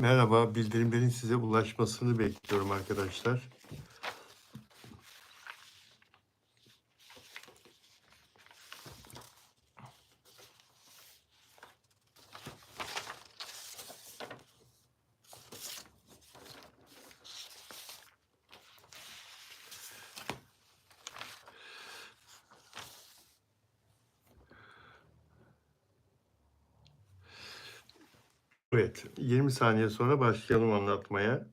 Merhaba, bildirimlerin size ulaşmasını bekliyorum arkadaşlar. Evet, 20 saniye sonra başlayalım anlatmaya.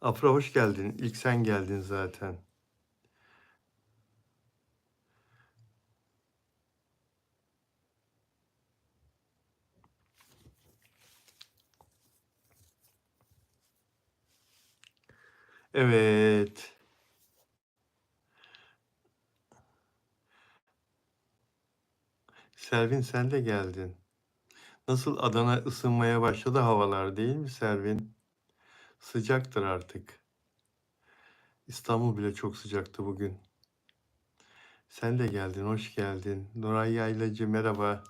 Afra hoş geldin. İlk sen geldin zaten. Evet. Selvin sen de geldin. Nasıl Adana ısınmaya başladı havalar değil mi Selvin? Sıcaktır artık. İstanbul bile çok sıcaktı bugün. Sen de geldin, hoş geldin. Nuray Yaylacı merhaba.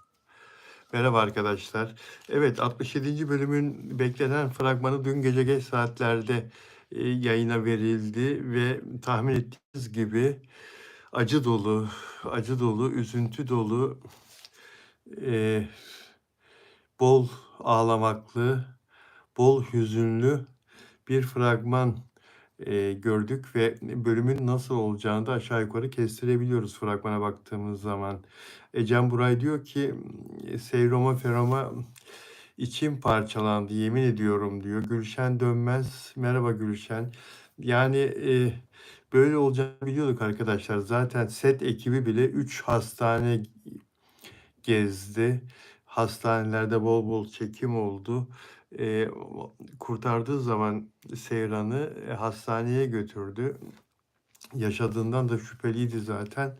Merhaba arkadaşlar. Evet 67. bölümün beklenen fragmanı dün gece geç saatlerde e, yayına verildi ve tahmin ettiğiniz gibi acı dolu, acı dolu, üzüntü dolu, e, bol ağlamaklı, bol hüzünlü bir fragman e, gördük ve bölümün nasıl olacağını da aşağı yukarı kestirebiliyoruz fragmana baktığımız zaman. Ecem Buray diyor ki Seyroma Feroma içim parçalandı yemin ediyorum diyor. Gülşen Dönmez merhaba Gülşen. Yani e, böyle olacağını biliyorduk arkadaşlar. Zaten set ekibi bile 3 hastane gezdi. Hastanelerde bol bol çekim oldu. E, kurtardığı zaman Seyran'ı e, hastaneye götürdü. Yaşadığından da şüpheliydi zaten.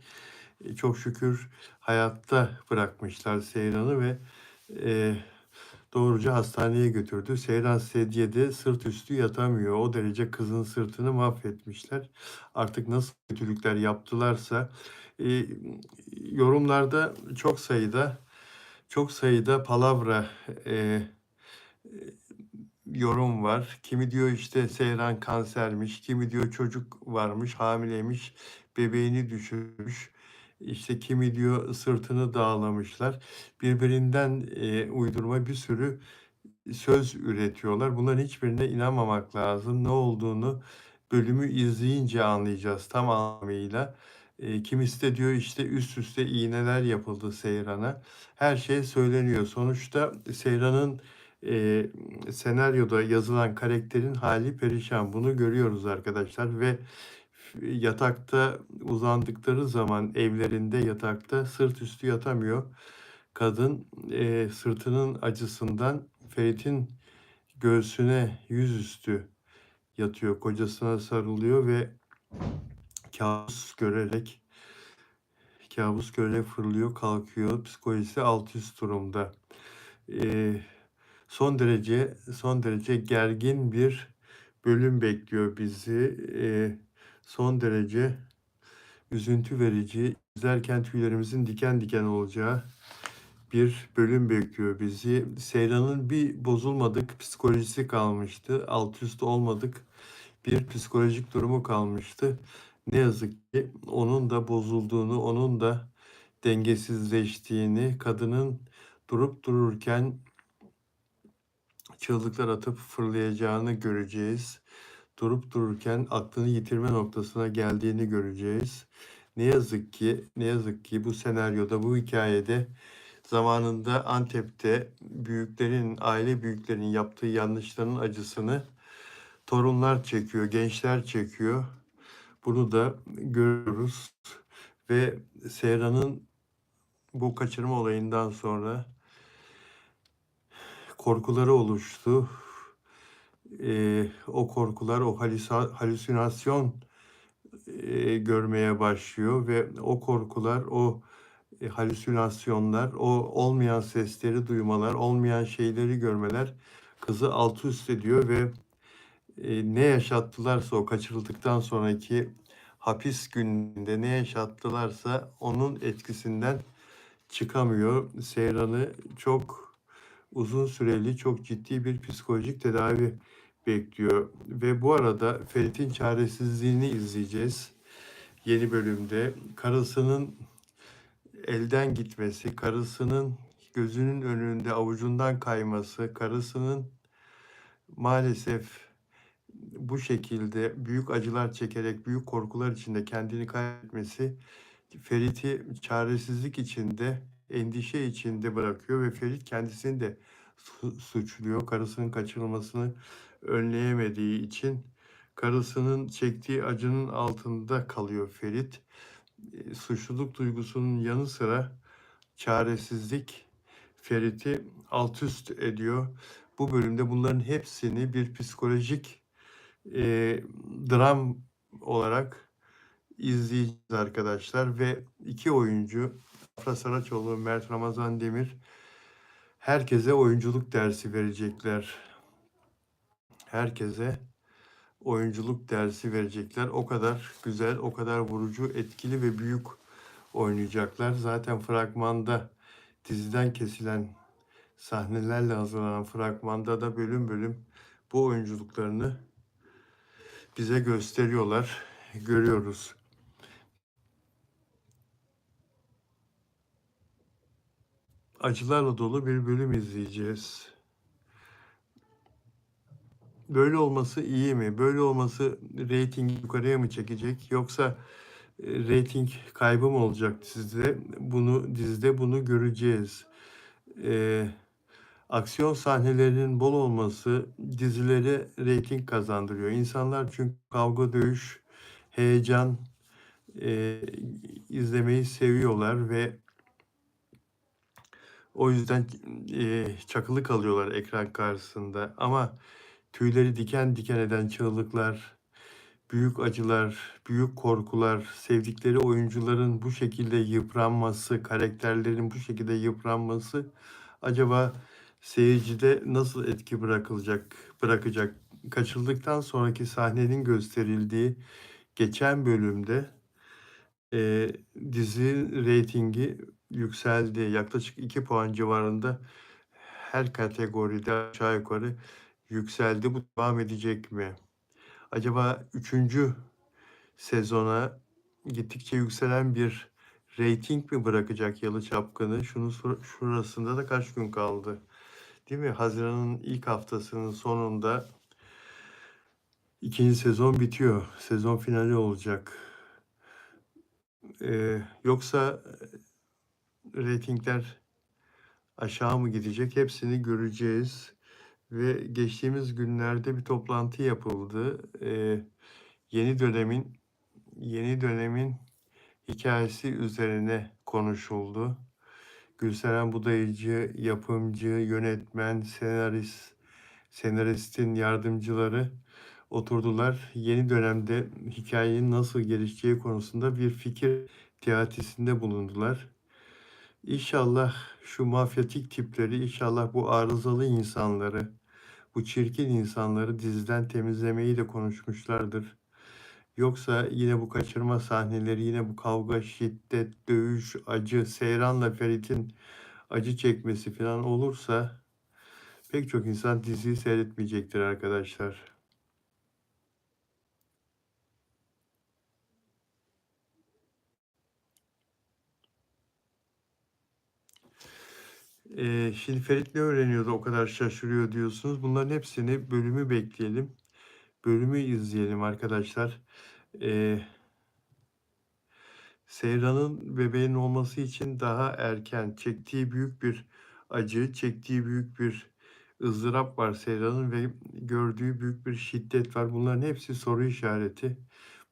E, çok şükür hayatta bırakmışlar Seyran'ı ve e, doğruca hastaneye götürdü. Seyran sedyede sırt üstü yatamıyor. O derece kızın sırtını mahvetmişler. Artık nasıl kötülükler yaptılarsa e, yorumlarda çok sayıda çok sayıda palavra e, yorum var. Kimi diyor işte Seyran kansermiş, kimi diyor çocuk varmış, hamileymiş, bebeğini düşürmüş. İşte kimi diyor sırtını dağlamışlar. Birbirinden e, uydurma bir sürü söz üretiyorlar. Bunların hiçbirine inanmamak lazım. Ne olduğunu bölümü izleyince anlayacağız tam anlamıyla. E, kimisi de diyor işte üst üste iğneler yapıldı Seyran'a. Her şey söyleniyor. Sonuçta Seyran'ın e, senaryoda yazılan karakterin hali perişan. Bunu görüyoruz arkadaşlar ve yatakta uzandıkları zaman evlerinde yatakta sırt üstü yatamıyor. Kadın e, sırtının acısından Ferit'in göğsüne yüzüstü yatıyor. Kocasına sarılıyor ve kabus görerek kabus görerek fırlıyor, kalkıyor. Psikolojisi alt üst durumda. Ee, son derece son derece gergin bir bölüm bekliyor bizi. Ee, son derece üzüntü verici, izlerken tüylerimizin diken diken olacağı bir bölüm bekliyor bizi. Seyran'ın bir bozulmadık psikolojisi kalmıştı. Alt üst olmadık bir psikolojik durumu kalmıştı. Ne yazık ki onun da bozulduğunu, onun da dengesizleştiğini, kadının durup dururken çığlıklar atıp fırlayacağını göreceğiz. Durup dururken aklını yitirme noktasına geldiğini göreceğiz. Ne yazık ki, ne yazık ki bu senaryoda, bu hikayede zamanında Antep'te büyüklerin, aile büyüklerinin yaptığı yanlışların acısını torunlar çekiyor, gençler çekiyor. Bunu da görüyoruz ve Seyran'ın bu kaçırma olayından sonra korkuları oluştu. Ee, o korkular, o halüsinasyon e, görmeye başlıyor ve o korkular, o e, halüsinasyonlar, o olmayan sesleri duymalar, olmayan şeyleri görmeler kızı alt üst ediyor ve e, ne yaşattılarsa o kaçırıldıktan sonraki hapis gününde ne yaşattılarsa onun etkisinden çıkamıyor. Seyran'ı çok uzun süreli, çok ciddi bir psikolojik tedavi bekliyor. Ve bu arada Ferit'in çaresizliğini izleyeceğiz. Yeni bölümde karısının elden gitmesi, karısının gözünün önünde avucundan kayması, karısının maalesef bu şekilde büyük acılar çekerek, büyük korkular içinde kendini kaybetmesi Ferit'i çaresizlik içinde, endişe içinde bırakıyor ve Ferit kendisini de suçluyor. Karısının kaçırılmasını önleyemediği için karısının çektiği acının altında kalıyor Ferit. E, suçluluk duygusunun yanı sıra çaresizlik Ferit'i alt üst ediyor. Bu bölümde bunların hepsini bir psikolojik e, dram olarak izleyeceğiz arkadaşlar ve iki oyuncu Afra Saraçoğlu, Mert Ramazan Demir herkese oyunculuk dersi verecekler. Herkese oyunculuk dersi verecekler. O kadar güzel, o kadar vurucu, etkili ve büyük oynayacaklar. Zaten fragmanda diziden kesilen sahnelerle hazırlanan fragmanda da bölüm bölüm bu oyunculuklarını bize gösteriyorlar, görüyoruz. Acılarla dolu bir bölüm izleyeceğiz. Böyle olması iyi mi? Böyle olması reytingi yukarıya mı çekecek? Yoksa e, reyting kaybı mı olacak dizide? Bunu dizide bunu göreceğiz. Ee, aksiyon sahnelerinin bol olması dizilere reyting kazandırıyor. İnsanlar çünkü kavga, dövüş, heyecan e, izlemeyi seviyorlar ve o yüzden e, çakılı kalıyorlar ekran karşısında. Ama tüyleri diken diken eden çığlıklar, büyük acılar, büyük korkular, sevdikleri oyuncuların bu şekilde yıpranması, karakterlerin bu şekilde yıpranması acaba seyircide nasıl etki bırakılacak, bırakacak? Kaçıldıktan sonraki sahnenin gösterildiği geçen bölümde e, dizi reytingi yükseldi. Yaklaşık 2 puan civarında her kategoride aşağı yukarı yükseldi. Bu devam edecek mi? Acaba üçüncü sezona gittikçe yükselen bir reyting mi bırakacak Yalı Çapkın'ı? Şunun şurasında da kaç gün kaldı? Değil mi? Haziran'ın ilk haftasının sonunda ikinci sezon bitiyor. Sezon finali olacak. Ee, yoksa reytingler aşağı mı gidecek? Hepsini göreceğiz. Ve geçtiğimiz günlerde bir toplantı yapıldı. Ee, yeni dönemin yeni dönemin hikayesi üzerine konuşuldu. Gülseren Budayıcı, yapımcı, yönetmen, senarist, senaristin yardımcıları oturdular. Yeni dönemde hikayenin nasıl gelişeceği konusunda bir fikir teatisinde bulundular. İnşallah şu mafyatik tipleri, inşallah bu arızalı insanları, bu çirkin insanları diziden temizlemeyi de konuşmuşlardır. Yoksa yine bu kaçırma sahneleri, yine bu kavga, şiddet, dövüş, acı, Seyran'la Ferit'in acı çekmesi falan olursa pek çok insan diziyi seyretmeyecektir arkadaşlar. Ee, şimdi Ferit ne öğreniyordu o kadar şaşırıyor diyorsunuz. Bunların hepsini bölümü bekleyelim. Bölümü izleyelim arkadaşlar. Ee, Seyran'ın bebeğin olması için daha erken çektiği büyük bir acı, çektiği büyük bir ızdırap var Seyran'ın ve gördüğü büyük bir şiddet var. Bunların hepsi soru işareti.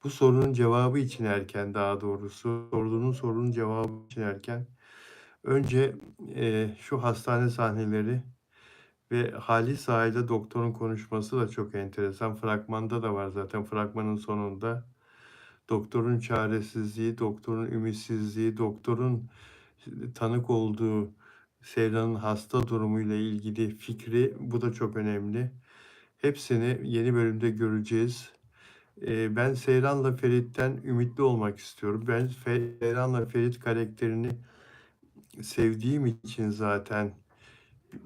Bu sorunun cevabı için erken daha doğrusu. Sorduğunun sorunun cevabı için erken. Önce e, şu hastane sahneleri ve hali sahilde doktorun konuşması da çok enteresan. Fragmanda da var zaten fragmanın sonunda. Doktorun çaresizliği, doktorun ümitsizliği, doktorun tanık olduğu Seyra'nın hasta durumuyla ilgili fikri bu da çok önemli. Hepsini yeni bölümde göreceğiz. Eee, ben Seyran'la Ferit'ten ümitli olmak istiyorum. Ben Seyran'la Ferit karakterini sevdiğim için zaten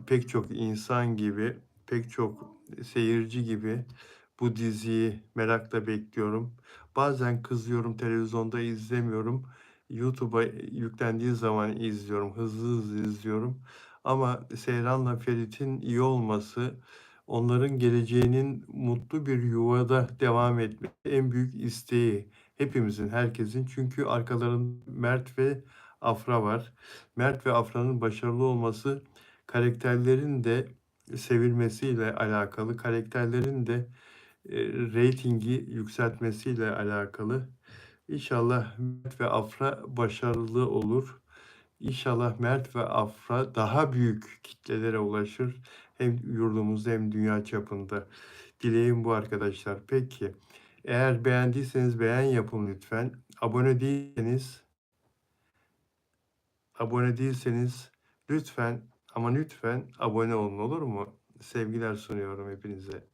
pek çok insan gibi, pek çok seyirci gibi bu diziyi merakla bekliyorum. Bazen kızıyorum, televizyonda izlemiyorum. YouTube'a yüklendiği zaman izliyorum, hızlı hızlı izliyorum. Ama Seyran'la Ferit'in iyi olması, onların geleceğinin mutlu bir yuvada devam etmesi en büyük isteği hepimizin, herkesin. Çünkü arkalarında Mert ve Afra var. Mert ve Afra'nın başarılı olması karakterlerin de sevilmesiyle alakalı, karakterlerin de, eee, reytingi yükseltmesiyle alakalı. İnşallah Mert ve Afra başarılı olur. İnşallah Mert ve Afra daha büyük kitlelere ulaşır. Hem yurdumuzda hem dünya çapında. Dileğim bu arkadaşlar. Peki, eğer beğendiyseniz beğen yapın lütfen. Abone değilseniz abone değilseniz lütfen ama lütfen abone olun, olur mu? Sevgiler sunuyorum hepinize.